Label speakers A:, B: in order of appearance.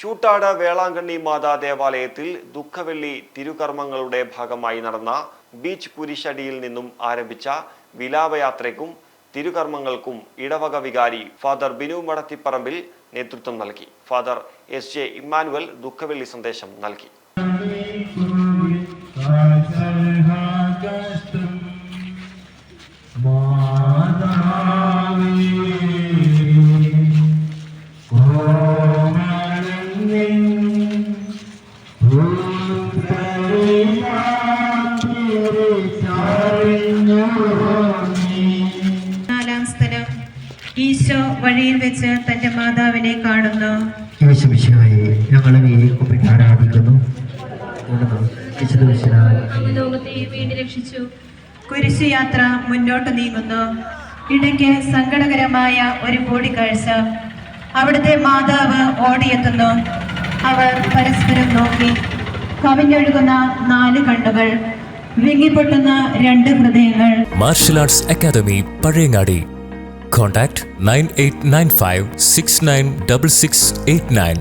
A: ചൂട്ടാട് വേളാങ്കണ്ണി മാതാ ദേവാലയത്തിൽ ദുഃഖവെള്ളി തിരുകർമ്മങ്ങളുടെ ഭാഗമായി നടന്ന ബീച്ച് കുരിശടിയിൽ നിന്നും ആരംഭിച്ച വിലാപയാത്രയ്ക്കും തിരുകർമ്മങ്ങൾക്കും ഇടവക വികാരി ഫാദർ ബിനു മടത്തിപ്പറമ്പിൽ നേതൃത്വം നൽകി. ഫാദർ എസ് ജെ ഇമ്മാനുവൽ ദുഃഖവെള്ളി സന്ദേശം നൽകി.
B: നാലാം സ്ഥലം. ഈശോ വഴിയിൽ വെച്ച് തന്റെ മാതാവിനെ കാണുന്നു.
C: ഞങ്ങളും ആരാധിക്കുന്നു.
B: രക്ഷിച്ചു. കുരിശുയാത്ര മുന്നോട്ട് നീങ്ങുന്നു. ഇടയ്ക്ക് സങ്കടകരമായ ഒരു കൂടിക്കാഴ്ച. അവിടുത്തെ മാതാവ് ഓടിയെത്തുന്നു. അവർ പരസ്പരം നോക്കി. കവിഞ്ഞൊഴുകുന്ന നാല് കണ്ണുകൾ വിങ്ങിപ്പൊട്ടുന്ന രണ്ട് ഹൃദയങ്ങൾ.
D: Martial arts academy Pazhayangadi contact nine eight nine five six nine double six eight nine